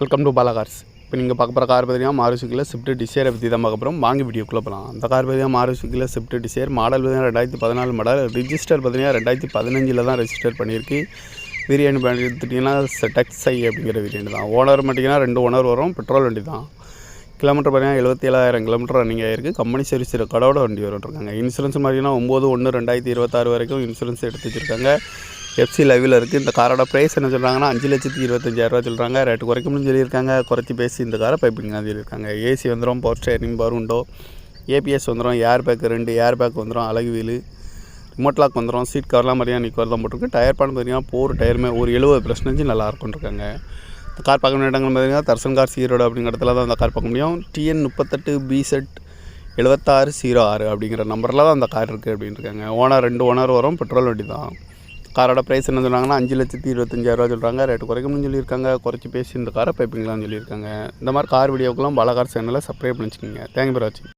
Welcome to Bala cars இப்போ நீங்கள் பார்க்க போகிற கார் பார்த்தீங்கன்னா மாருசுக்கில் ஸ்விஃப்ட் டிசைரை பற்றி தான் பார்க்க போகிறோம் வாங்கி வீடியோக்குள்ளே போகலாம் அந்த கார் பார்த்தீங்கன்னா மாருசுக்கில் ஸ்விஃப்ட் டிசைர் மாடல் பார்த்தீங்கன்னா ரெண்டாயிரத்தி பதினாலு மாடல் ரிஜிஸ்டர் பார்த்தீங்கன்னா ரெண்டாயிரத்தி பதினஞ்சில் தான் ரெஜிஸ்டர் பண்ணியிருக்கு. பண்ணி எடுத்துட்டிங்கன்னா டெக்ஸ் ஐ அப்படிங்கிற பிரியாணி தான். ஓனர் மட்டும் ரெண்டு ஓனர் வரும். பெட்ரோல் வண்டி தான். கிலோமீட்டர் பார்த்தீங்கன்னா எழுபத்தி ஏழாயிரம் கிலோமீட்டர் ரன்னிங் ஆயிருக்கு கம்பெனி சர்வீஸ் ரெக்கார்டோட வண்டி வந்துருக்காங்க இன்சூரன்ஸ் பார்த்தீங்கன்னா ஒம்பது ஒன்று ரெண்டாயிரத்தி இருபத்தாறு வரைக்கும் இன்சூரன்ஸ் எடுத்து வச்சுருக்காங்க எஃப்சி லைவில் இருக்குது இந்த காரோட ப்ரைஸ் என்ன சொல்கிறாங்கன்னா அஞ்சு லட்சத்தி இருபத்தஞ்சாயிரரூவா சொல்கிறாங்க ரேட்டு குறைக்கணும்னு சொல்லியிருக்காங்க. குறைச்சி பேசி இந்த காரை பைப்பிங்க சொல்லியிருக்காங்க. ஏசி வந்துடும் பவர் ஸ்டேரிங் பவர் உண்டோ ஏபிஎஸ் வந்துடும் ஏர் பேக் ரெண்டு ஏர் பேக் வந்துடும் அழகு வீலு ரிமோட் லாக் வந்துடும் சீட் கவர்லாம் மாதிரியா நிற்கிறது தான் போட்டிருக்கு. டயர் பான் பார்த்தீங்கன்னா போர் டயருமே ஒரு எழுபது பர்சன்டேஜ் நல்லா இருக்கும்னு இருக்காங்க. இந்த கார் பார்க்க வேண்டிய இடங்கள் பார்த்தீங்கன்னா தர்சன் கார் சீரோடு அப்படிங்கிற இடத்துல தான் அந்த கார் பார்க்க முடியும். டிஎன் முப்பத்தெட்டு பிசெட் எழுபத்தாறு ஜீரோ ஆறு அப்படிங்கிற நம்பரில் தான் அந்த கார் இருக்குது அப்படின்னு இருக்காங்க. ஓனர் ரெண்டு ஓனர் வரும் பெட்ரோல் வண்டி தான் காரோட ப்ரைஸ் என்ன சொல்கிறாங்கன்னா அஞ்சு லட்சத்தி இருபத்தஞ்சாயிரரூவா சொல்கிறாங்க ரேட்டு குறைக்கணும்னு சொல்லியிருக்காங்க. குறைச்சி பேசி இந்த காரை பைப்பிங்களான்னு சொல்லியிருக்காங்க. இந்த மாதிரி கார் வீடியோக்கெல்லாம் பல கார் சேனலில் சப்ஸ்கிரைப் பண்ணிச்சுக்கோங்க தேங்க்யூ ஃபார் வாட்சிங்